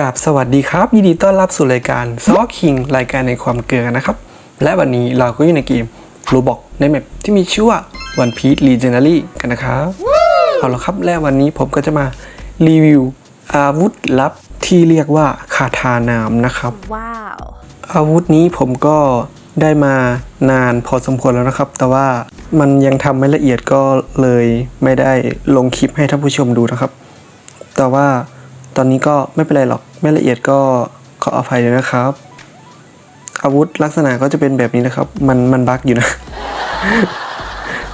กราบสวัสดีครับ ยินดีต้อนรับสู่รายการซอคิงรายการในความเกลือนะครับ และวันนี้เราก็อยู่ในเกมรูบอกในแมปที่มีชื่อว่า One Piece Legendary กันนะครับเอาละครับและวันนี้ผมก็จะมารีวิวอาวุธลับที่เรียกว่าคาถานามนะครับ Wow. อาวุธนี้ผมก็ได้มานานพอสมควรแล้วนะครับ แต่ว่ามันยังทำไม่ละเอียดก็เลยไม่ได้ลงคลิปให้ท่านผู้ชมดูนะครับ แต่ว่าต อนนี้ก็ไม่เป็นไรหรอก ไม่ละเอียดก็ขออภัยเลยนะครับ อาวุธลักษณะก็จะเป็นแบบนี้นะครับ มันมันบั๊กอยู่นะ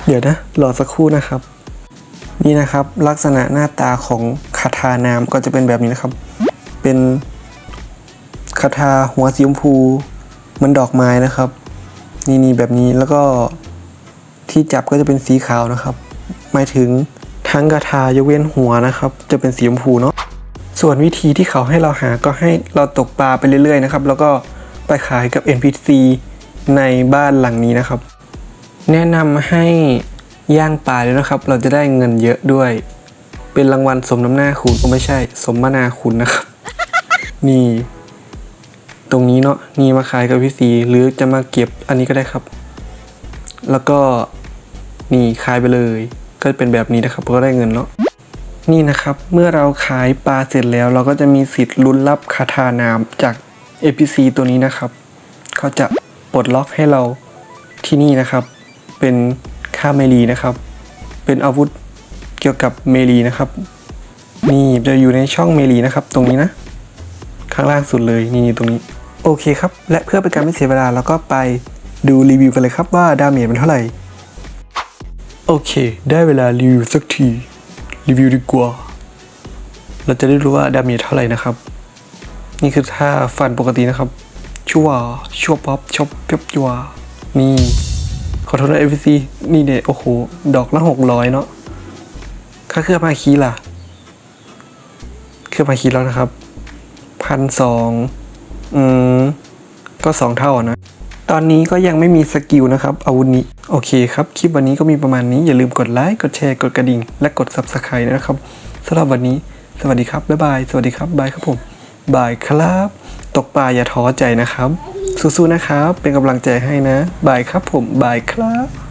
เดี๋ยวนะรอสักครู่นะครับ นี่นะครับลักษณะหน้าตาของคาถานามก็จะเป็นแบบนี้นะครับ เป็นคาถาหัวสีชมพูเหมันดอกไม้นะครับ นี่นี่แบบนี้แล้วก็ที่จับก็จะเป็นสีขาวนะครับ หมายถึงทั้งคาถายกเว้นหัวนะครับ จะเป็นสีชมพูเนาะ ส่วนวิธีที่เขาให้เราหาก็ให้เราตกปลาไปเรื่อยๆนะครับ แล้วก็ไปขายกับ NPC ในบ้านหลังนี้นะครับ แนะนำให้ย่างปลาด้วยนะครับ เราจะได้เงินเยอะด้วย เป็นรางวัลสมน้ำหน้าคุณก็ไม่ใช่ สมนาคุณนะครับ นี่ ตรงนี้เนาะนี่มาขายกับพี่สีหรือจะมาเก็บอันนี้ก็ได้ครับ แล้วก็นี่ขายไปเลย ก็เป็นแบบนี้นะครับก็ได้เงินเนาะ นี่นะครับ เมื่อเราขายปลาเสร็จแล้ว เราก็จะมีสิทธิ์ลุ้นรับคาถานามจาก APC ตัวนี้นะครับ เขาจะปลดล็อกให้เราที่นี่นะครับ เป็นค่าเมลีนะครับ เป็นอาวุธเกี่ยวกับเมลีนะครับ นี่จะอยู่ในช่องเมลีนะครับ ตรงนี้นะ ข้างล่างสุดเลยนี่ตรงนี้ โอเคครับ และเพื่อเป็นการไม่เสียเวลาเราก็ไปดูรีวิวกันเลยครับว่าดาเมจมันเท่าไหร่ โอเค ได้เวลารีวิวสักที รีวิวดีกว่า เราจะได้รู้ว่าดาเมจเท่าไหร่นะครับ นี่คือท่าฟันปกตินะครับ ชัวชัวป๊อปชอบเปียบจัวนี่ ขอโทษนะเอฟซีนี่เนี่ยโอ้โห ดอกละหกร้อยเนาะ ค่าเครื่องมาคีล่ะ เครื่องมาคีแล้วนะครับ พันสอง อืม ก็สองเท่านะ ตอนนี้ก็ยังไม่มีสกิลนะครับอาวุธนี้ โอเคครับ คลิปวันนี้ก็มีประมาณนี้ อย่าลืมกดไลค์ กดแชร์ กดกระดิ่ง และกด Subscribe นะครับสำหรับวันนี้ สวัสดีครับ บ๊ายบาย สวัสดีครับบายครับผมบายครับ ตกปลาอย่าท้อใจนะครับ สู้ๆนะครับ เป็นกำลังใจให้นะบายครับผมบายครับ